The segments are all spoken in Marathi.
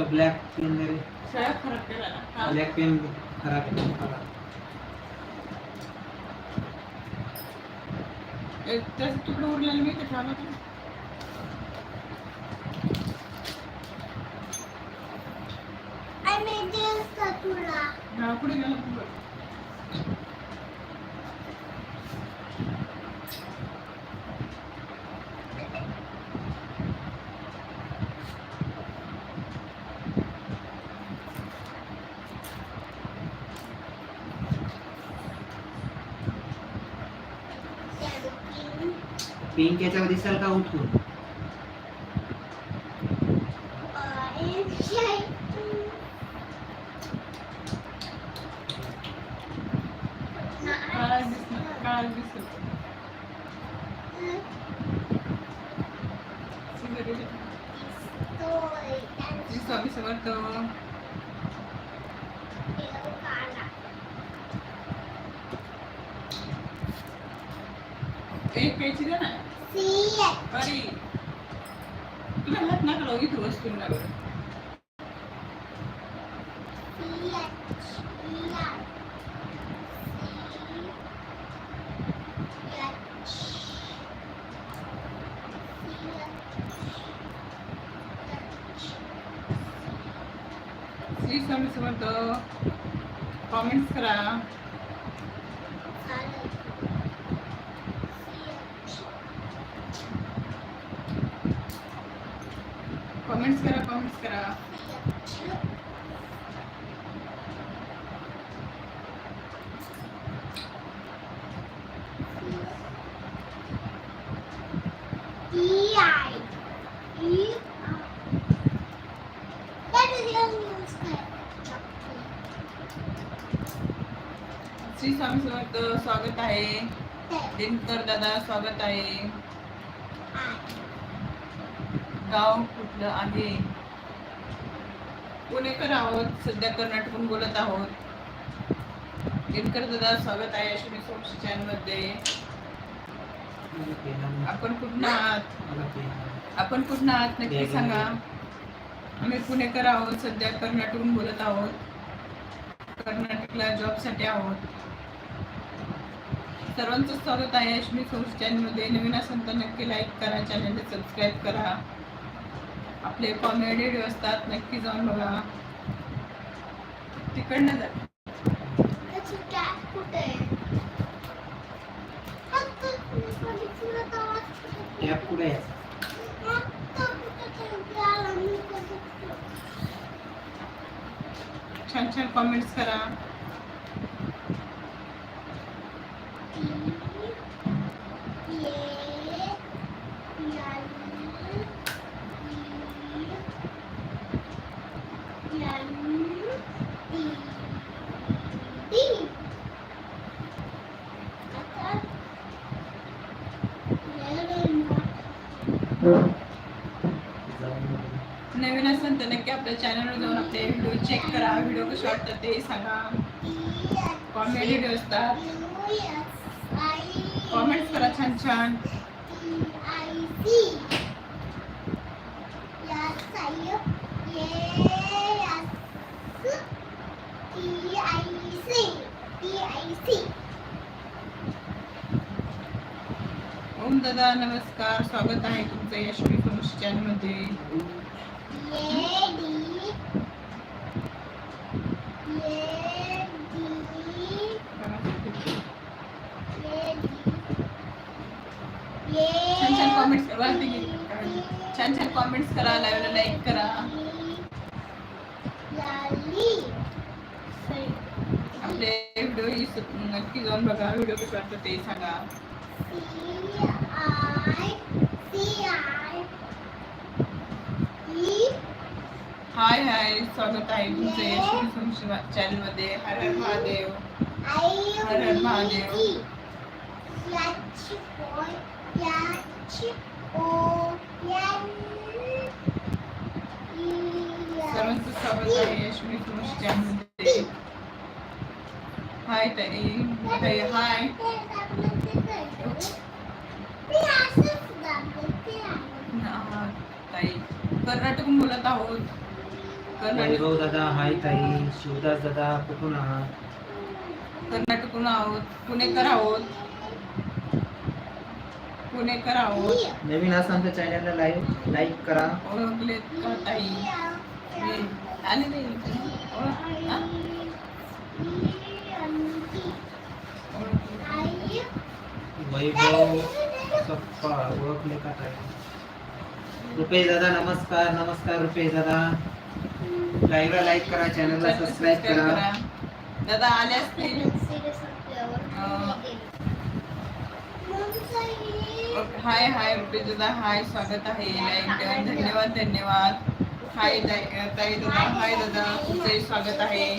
तो ब्लैक पेन मेरे शायद खराब पेन ना था ब्लैक पेन खराब मला. एक त्याचं तुकडं उरलेलं मी ते ठेवलं पिंक याच्यावर दिसाल का उठून? एक प्यायची द्या ना अरे तुला हात नका लावू इथं वस्तू ना बरं श्री स्वामी समर्थ कॉमेंट्स करा कॉमेंट्स करा कॉमेंट्स करा श्री स्वामी समर्थ स्वागत आहे. दिनकर दादा स्वागत आहे. गाव कुठलं आहे? पुणेकर आहोत सध्या कर्नाटकून बोलत आहोत. दिनकर दादा स्वागत आहे अश्विनी सोप्स चॅनलमध्ये. आपण कुठं आहात? आपण कुठं आहात? नक्की सांगा. आम्ही पुणेकर आहोत सध्या कर्नाटकून बोलत आहोत. कर्नाटकला जॉबसाठी आहोत. सर्वांचं स्वागत आहे अश्विनी सोर्स चॅनलमध्ये नवीन असेल तर नक्की लाईक करा चॅनलला सबस्क्राईब करा. आपले कॉमेडी व्हिडिओ असतात नक्की जाऊन बघा. तिकडनं जा. छान छान कॉमेंट्स करा जाऊन बघू. नवीन असेल तर नक्की आपल्या चॅनलवर जाऊन आपले व्हिडिओ चेक करा. व्हिडिओ कसे वाटतात ते सांगा. कॉमेडी व्हिडिओ असतात. कॉमेंट्स करा छान छान. ओम दादा नमस्कार. स्वागत आहे तुमचं यशवी फनुष चॅनलमध्ये कॉमेंट्स करा वरती घे. छान छान कॉमेंट्स करा लाईव्हला लाईक करा आपले व्हिडिओ नक्की जाऊन बघा व्हिडिओ कसे वाटतात ते सांगा हाय हाय स्वागत आहे तुमचं यशवी चॅनलमध्ये हर हर महादेव हर हर महादेव सर्वांचं स्वागत आहे. यशवी फनुष चॅनलमध्ये हाय ताई. हाय हाय ताई. कर्नाटकून बोलत आहोत. कर्नाटक दादा हाय ताई. शिवदास दादा कुठून आहात? कर्नाटकून आहोत. पुणेकर आहोत. पुणेकर आहोत. नवीन असाल तर चॅनलला लाईव्ह लाईक करा. ओळखलेत का ताई? हे, आले नाही. ओळख- हा? ओळखले. वैभव सप्पा ओळखले का ताई? रुपेश दादा नमस्कार नमस्कार रुपेश दादा. लाईव्हला लाईक करा चॅनलला चॅनल सबस्क्राईब सबस्क्राईब करा. दादा आले असतील हाय हाय दादा हाय स्वागत आहे लाईक धन्यवाद धन्यवाद. हाय ताई दादा. हाय दादा. तुमचंही स्वागत आहे.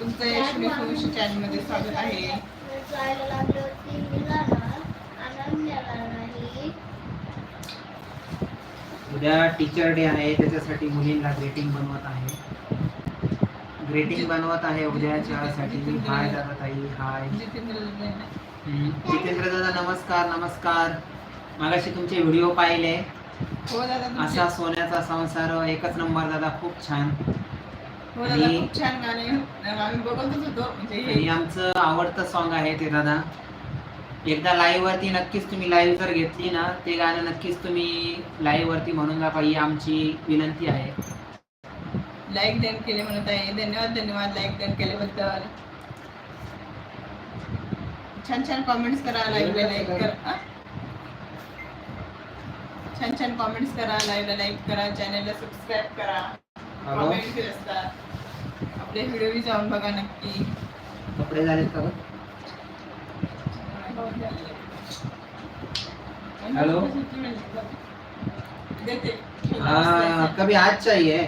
तुमचं यशवी सोशी चॅनलमध्ये स्वागत आहे. उद्या टीचर डे आहे त्याच्यासाठी मुलींना ग्रेटिंग बनवत आहे. ग्रेटिंग बनवत आहे उद्याच्यासाठी हाय दादा ताई हाय जितेंद्र दादा नमस्कार नमस्कार. मागाशी तुमचे व्हिडिओ पाहिले. हो दादा तुमचे- असा सोन्याचा संसार एकच नंबर दादा खूप छान. हो दादा आणि- खूप छान गाणे आम्ही बघतच होतो. म्हणजे आणि हे आमचं आवडतं सॉन्ग आहे ते दादा. एकदा लाईव्ह वरती नक्कीच तुम्ही लाईव्ह जर घेतली ना ते गाणं नक्कीच तुम्ही लाईव्ह वरती म्हणून जा ही आमची विनंती आहे. लाईक डन केले म्हणत आहे. धन्यवाद धन्यवाद. लाईक डन केल्याबद्दल. छान छान कॉमेंट्स करा लाईव्हला लाईक करा? छान छान कॉमेंट्स करा लाईव्हला लाईक करा चॅनलला सबस्क्राईब करा हॅलो कॉमेंट असतात आपले व्हिडिओ जाऊन बघा नक्की कपडे झालेत का? हेलो? देते हाँ कभी आज चाहिए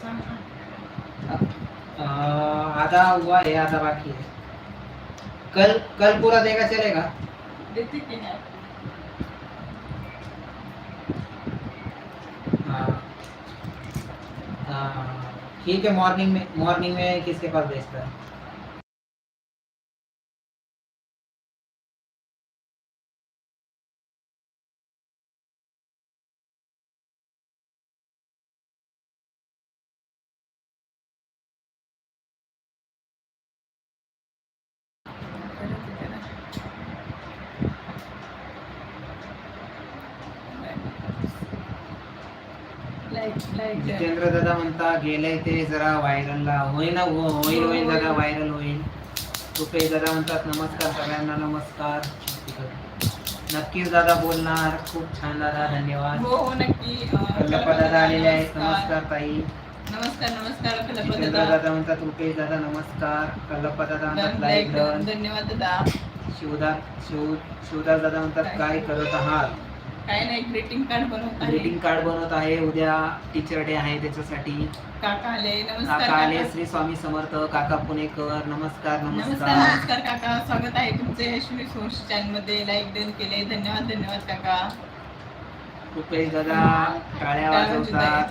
सांग ना. आ, आधा हुआ है आधा बाकी है। कल कल पूरा देगा चलेगा। नाही हाँ। हाँ, ठीक है मॉर्निंग में मॉर्निंग में किसके पास भेजता है? म्हणता गेलंय ते जरा व्हायरलला होईल ना हो- होईल होईल दादा व्हायरल होईल. रुपेश दादा म्हणतात नमस्कार सगळ्यांना नमस्कार. नक्कीच दादा बोलणार. खूप छान दादा धन्यवाद. हो हो नक्की. कल्लप्पा दादा आलेले आहेत. नमस्कार. ताई. नमस्कार नमस्कार कल्लप्पा दादा. दादा म्हणतात रुपेश दादा नमस्कार. कल्लप्पा दादा म्हणतात लाईक धन्यवाद दादा. शिवदास शिव शिवदास दादा म्हणतात काय करत आहात? काय नाही ग्रीटिंग कार्ड बनवत आहे. ग्रीटिंग कार्ड बनवत आहे. उद्या टीचर डे आहे त्याच्यासाठी. काका आले नमस्कार काका आले काका. श्री स्वामी समर्थ काका पुणेकर नमस्कार नमस्कार. नमस्कार नमस्कार काका. स्वागत आहे तुमचे यशवी सोर्स चॅनलमध्ये लाईक डन केले. धन्यवाद धन्यवाद काका. रुपेश दादा टाळ्या वाजवतात.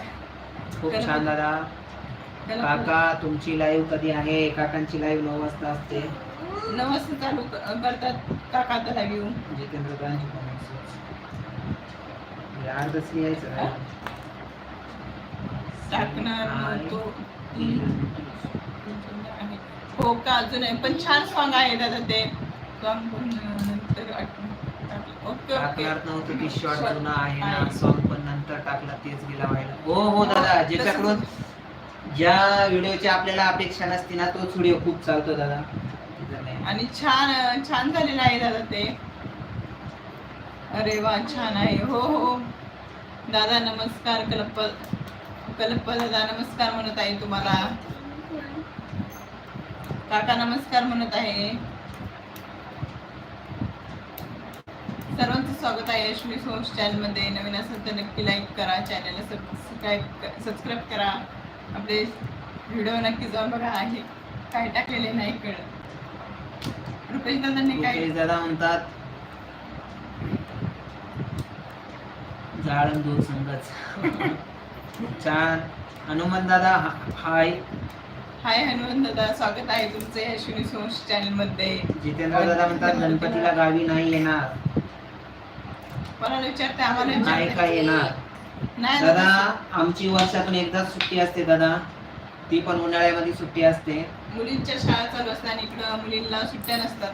खूप छान दादा. काका तुमची लाईव्ह कधी आहे? काकांची लाईव्ह नऊ वाजता असते. वाजता चालू क- करतात. काका आता लाईव्ह जितेंद्र अर्धच लिहायचं टाकणार नव्हतो हो का अजून आहे पण छान सॉन्ग आहे दादा ते सॉन्ग नंतर ओके ओके टाकणार नव्हतं की शॉर्ट जुना आहे ना सॉन्ग पण नंतर टाकला तेच गेला व्हायला हो हो दादा ज्याच्याकडून ज्या व्हिडिओची आपल्याला अपेक्षा नसते ना तोच व्हिडिओ खूप चालतो दादा आणि छान छान झालेलं आहे दादा ते अरे वा छान आहे हो हो दादा नमस्कार कल्प कल्प दादा नमस्कार म्हणत आहे तुम्हाला. काका नमस्कार म्हणत आहे. सर्वांचं स्वागत आहे यशवी सोर्स चॅनलमध्ये. नवीन असेल तर नक्की लाईक करा चॅनलला सबस्क्राईब सबस्क्राईब करा. आपले व्हिडिओ नक्की जाऊन बघा. आहे. काय टाकलेले नाही कळत रुपेश दादांनी काय दादा म्हणतात जाळण दूर संगच खूप छान. हनुमान दादा हाय. हाय हनुमान दादा स्वागत आहे तुमचं अश्विनी सोश चॅनलमध्ये जितेंद्र दादा म्हणतात गणपतीला गावी नाही येणार. कोणाला विचारते आम्हाला नाही विचारते. का येणार? नाही दादा दादा आमची वर्षातून एकदाच सुट्टी असते दादा. ती पण उन्हाळ्यामध्ये सुट्टी असते. मुलींच्या शाळा चालू असतात आणि इकडं मुलींना सुट्ट्या नसतात.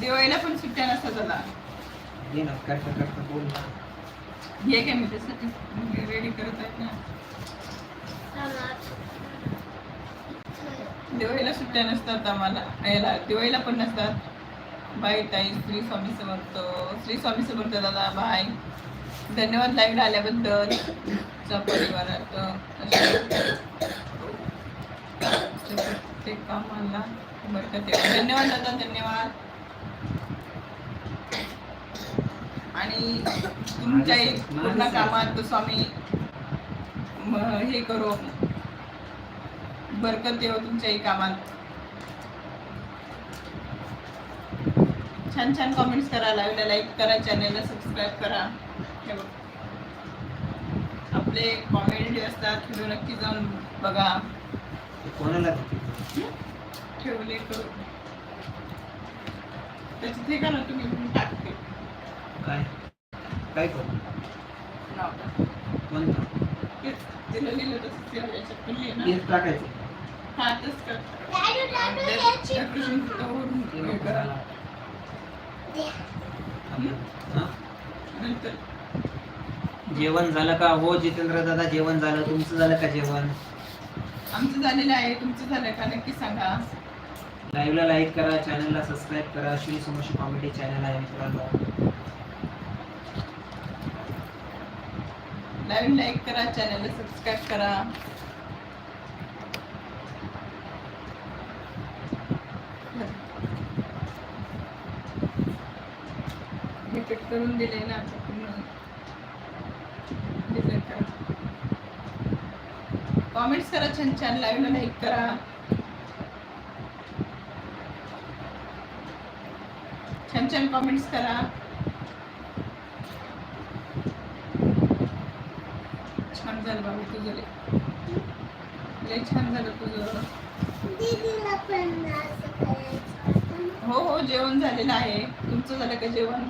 दिवाळीला पण सुट्ट्या नसतात दादा. ये ना करता करता बोल ना. हे काय मी त्यासाठी रेडी करत आहेत ना दिवाळीला सुट्ट्या नसतात आम्हाला याला दिवाळीला पण नसतात. बाय ताई श्री स्वामी समर्थ श्री स्वामी समर्थ दादा बाय. धन्यवाद लाईव्ह आल्याबद्दल. चा परिवारात प्रत्येक कामाला बरं येवो. धन्यवाद दादा धन्यवाद. आणि तुमच्या पूर्ण कामात स्वामी हे करो बरकत देव तुमच्याही कामात. छान छान कमेंट्स करा लाईव्हला लाईक करा चॅनलला सबस्क्राईब करा. हे. आपले कॉमेडी असतात व्हिडिओ नक्की जाऊन बघा. कोणाला? ठेवले करू. त्याच्यात हे करा तुम्ही मी टाकते काय? काय करू. कोणतं तेच टाकायचं. ते नको. हा? जेवण झालं का? हो जितेंद्र दादा जेवण झालं. तुमचं झालं का जेवण? आमचं झालेलं आहे. तुमचं झालं का? नक्की सांगा. लाईव्हला लाईक करा चॅनलला सबस्क्राईब करा. श्री समोशी कॉमेडी चॅनल आहे मित्रांनो. लाईव्ह लाईक करा चॅनलला सबस्क्राईब करा. हे करून दिले ना आता करा. कॉमेंट्स करा छान छान लाईव्हला लाईक करा. छान छान कॉमेंट्स करा छान झालं बाबा तुझं लय लय छान झालं तुझं. हो हो जेवण झालेलं आहे. तुमचं झालं का जेवण?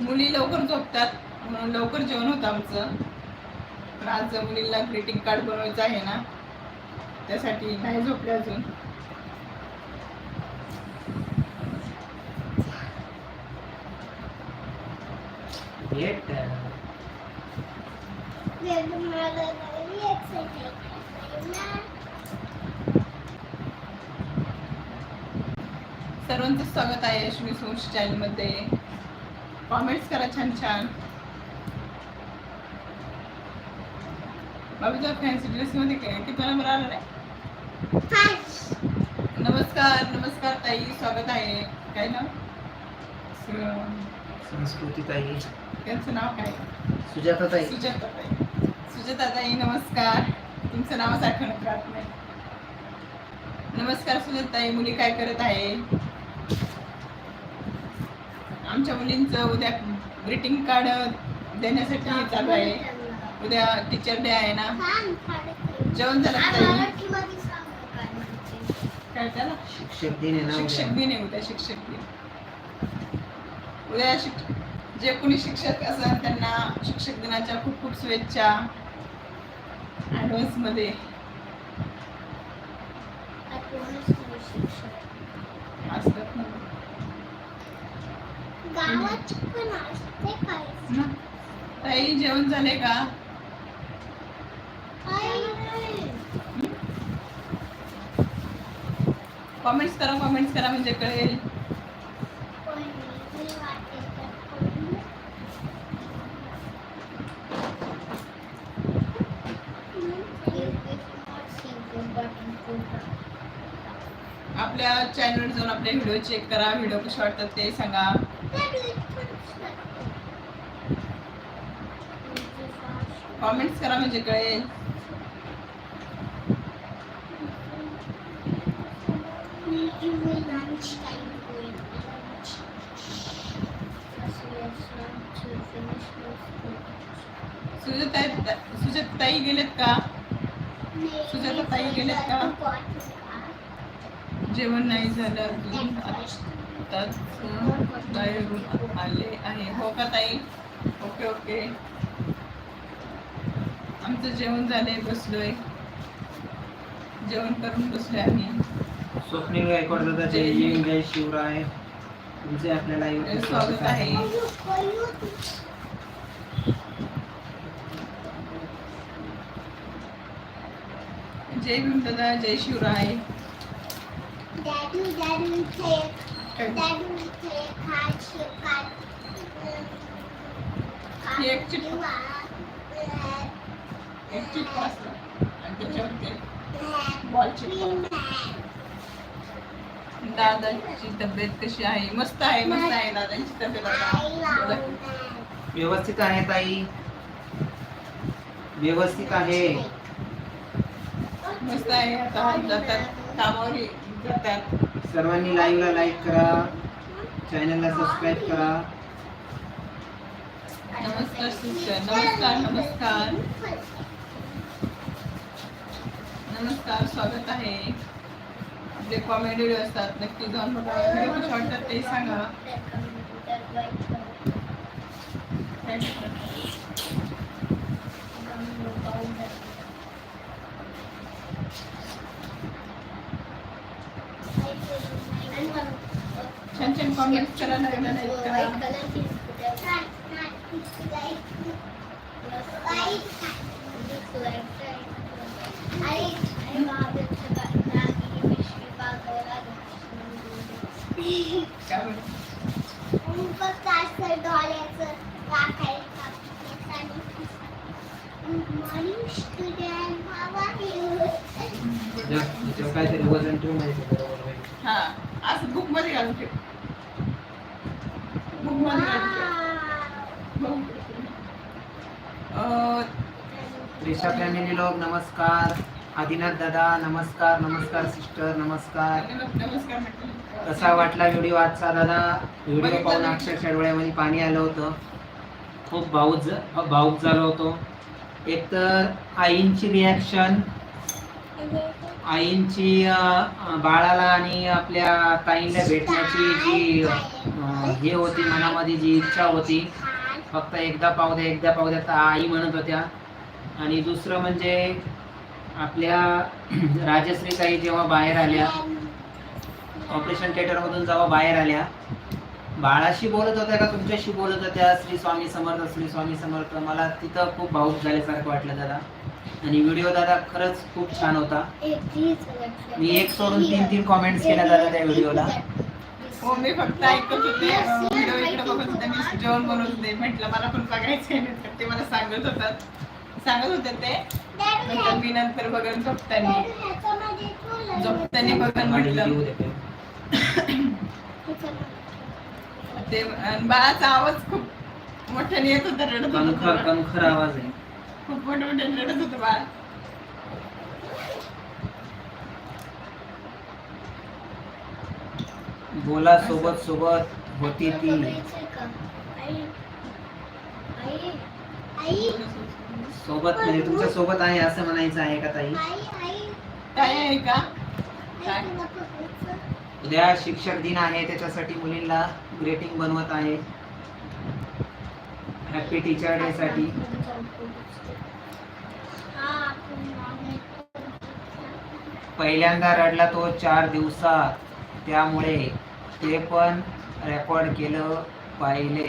मुली लवकर झोपतात म्हणून लवकर जेवण होतं आमचं. पण आज मुलीला ग्रीटिंग कार्ड बनवायचं आहे ना त्यासाठी नाही झोपले अजून. भेट सर्वांचं स्वागत आहे यशवी सोश चॅनलमध्ये. कॉमेंट्स करा छान छान. बाबूचा फॅन्सी ड्रेसमध्ये काय? किती नंबर आला नाही नमस्कार नमस्कार ताई. स्वागत आहे. काय नाव? संस्कृती ताई. त्यांचं नाव काय? सुजाता ताई. सुजाता ताई. सुजाता ताई नमस्कार. तुमचं नावच आठवणत राहत नाही. नमस्कार सुजाता ताई मुली काय करत आहे? आमच्या मुलींचं उद्या ग्रीटिंग कार्ड देण्यासाठी चालू आहे. उद्या टीचर डे आहे ना? जेवण झालं काय त्याला शिक्षक दिन आहे शिक्षक. दिन आहे उद्या शिक्षक दिन. उद्या शिक जे कोणी शिक्षक असेल त्यांना शिक्षक दिनाच्या खूप खूप शुभेच्छा. ऍडव्हान्समध्ये असतात ना गावात पण असते काय? ना? ताई जेवण झाले का? कॉमेंट्स करा कॉमेंट्स करा म्हणजे कळेल. आपले व्हिडिओ चेक करा व्हिडिओ कसे वाटतात ते सांगा। कॉमेंट्स करा म्हणजे सुजत ताई गेलेत का? सुजाता ताई गेल्यात का? जेवण नाही झालं अजून. आताच बाहेरून आले आहे. हो का ताई? Okay okay. आमचं जेवण झालंय बसलोय. जेवण करून बसलोय आम्ही. स्वप्नील गायकवाड दादा जय जय जय शिवराय. तुमचे आपल्या लाईव्ह स्वागत आहे. जय भीम दादा जय शिवराय. डॅडू डॅडू इथे डॅडू इथे खाट शिकाट ही एक चिट- एक चिटका असतो आणि बॉल. दादाची तब्येत कशी आहे? मस्त आहे मस्त आहे दादांची तब्येत आता. व्यवस्थित आहे ताई. व्यवस्थित आहे. मस्त आहे. आता जातात कामावर जातात सर्वांनी लाईव्हला लाईक करा चॅनलला सबस्क्राईब करा. नमस्कार सिस्टर नमस्कार नमस्कार. नमस्कार स्वागत आहे. आपले कॉमेडी व्हिडिओ असतात. नक्की जाऊन बघा. व्हिडिओ कसे वाटतात ते सांगा. काय छान छान कॉमेंट करा. जग काहीतरी वजन ठेवून. हा. असं बुकमध्ये घालून ठेव. बुकमध्ये घालून ठेव. बघू. अं, त्रिशा फॅमिली लोक नमस्कार. आदिनाथ दादा नमस्कार नमस्कार सिस्टर नमस्कार. नमस्कार. कसा वाटला व्हिडिओ आजचा दादा? व्हिडिओ पाहून अक्षरशः डोळ्यामध्ये पाणी आलं होतं. खूप भाऊक भाऊक झालो होतो. एक तर आईंची रिॲक्शन आईंची बाळाला आणि आपल्या ताईंना भेटण्याची जी हे होती मनामध्ये जी इच्छा होती फक्त एकदा पाहू द्या एकदा पाहू द्या तर आई म्हणत होत्या. आणि दुसरं म्हणजे आपल्या राजश्री ताई जेव्हा बाहेर आल्या ऑपरेशन थिएटरमधून जेव्हा बाहेर आल्या बाळाशी बोलत होत्या का तुमच्याशी बोलत होत्या? श्री स्वामी समर्थ श्री स्वामी समर्थ. मला तिथं खूप भाऊक झाल्यासारखं वाटलं जरा. आणि व्हिडिओ दादा खरंच खूप छान होता. मी एक सोडून तीन तीन कॉमेंट्स केल्या दादा त्या व्हिडिओला हो मी फक्त ऐकत होते. व्हिडिओ इकडे बघत होते. मी जेवण बनवत होते. म्हटलं मला पण बघायचं आहे नंतर ते मला सांगत होतात. सांगत होते ते. नंतर मी नंतर बघत झोपताना. झोपताना बघत म्हटलं. व्हिडिओ देते. ते. आणि बाळाचा आवाज खूप मोठ्याने येत होता रडत होता कणखर आवाज आहे. खूप मोठं मोठ्याने रडत होतं बाळ. बोला सोबत सोबत होती ती. सोबत म्हणजे तुमच्यासोबत आहे असं म्हणायचं आहे का ताई? काय आहे का? काय? उद्या शिक्षक दिन आहे त्याच्यासाठी मुलींना ग्रेटिंग बनवत आहे. हॅपी टीचर डे साठी. पहिल्यांदा रडला तो चार दिवसात. त्यामुळे ते पण रेकॉर्ड केलं पाहिले.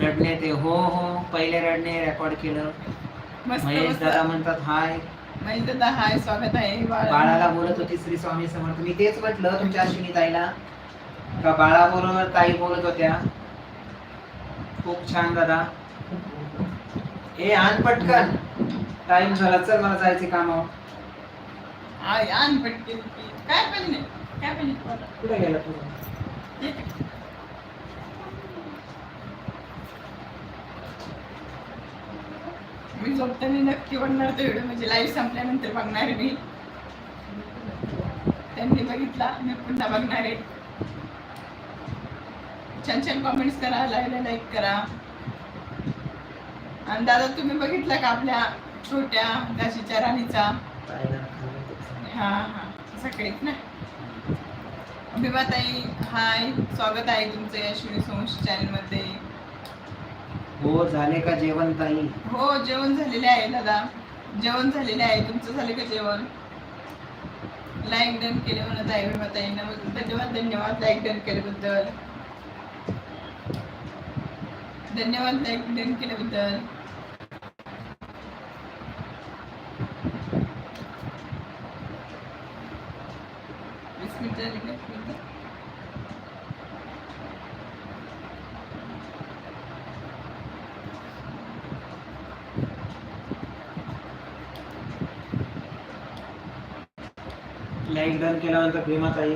रडणे ते हो हो पहिले रडणे रेकॉर्ड केलं. महेश दादा म्हणतात हाय. महेश दादा हाय स्वागत आहे. बाळाला बाळाला बोलत होती श्री स्वामी समर्थ. मी तेच म्हटलं तुमच्या अश्विनी ताईला का बाळाबरोबर ताई बोलत होत्या? खूप छान दादा. ए आण पटकन. टाइम झाला चल मला जायचे कामावर. आय आण पटकन काय पाहिजे काय कुठे गेला तू. मी झोपताना नक्की बघणार तो व्हिडिओ म्हणजे लाईव्ह संपल्यानंतर बघणार मी. त्यांनी बघितला. मी पुन्हा बघणार आहे. छान छान कॉमेंट्स करा. लाईव्हला लाईक करा. आणि दादा तुम्ही बघितला का आपल्या छोट्या दाशीच्या राणीचा. हा हा. सकाळीच ना. भीमाताई हाय. स्वागत आहे तुमचं यशवी सोंश चॅनलमध्ये हो झाले का जेवण ताई? हो जेवण झालेले आहे दादा. जेवण झालेले आहे. तुमचं झाले का जेवण? लाईक डन केले म्हणत आहे भीमाताईंना धन्यवाद धन्यवाद लाईक डन केल्याबद्दल. धन्यवाद लाईक डन केल्याबद्दल. डन केल्यानंतर भीमा ताई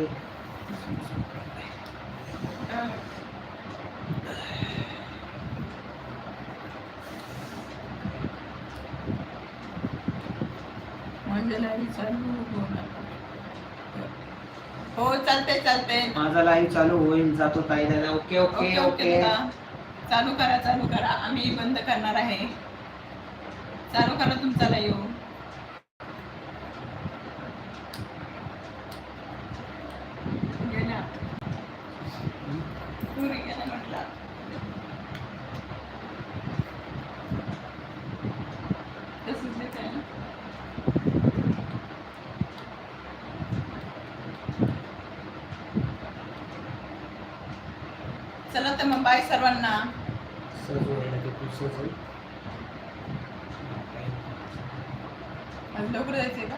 हा. माझ्या लाईव्ह चालू होणार. हो चालतंय चालतंय माझा लाईव्ह चालू होईल जातो ताई दादा ओके ओके ओके ओके. चालू करा चालू करा आम्ही बंद करणार आहे चालू करा तुमचा लाईव्ह गेला पुरी गेला म्हटलं तसंच आहे काय ना चला तर मग बाय सर्वांना होईल. लवकर जायचंय का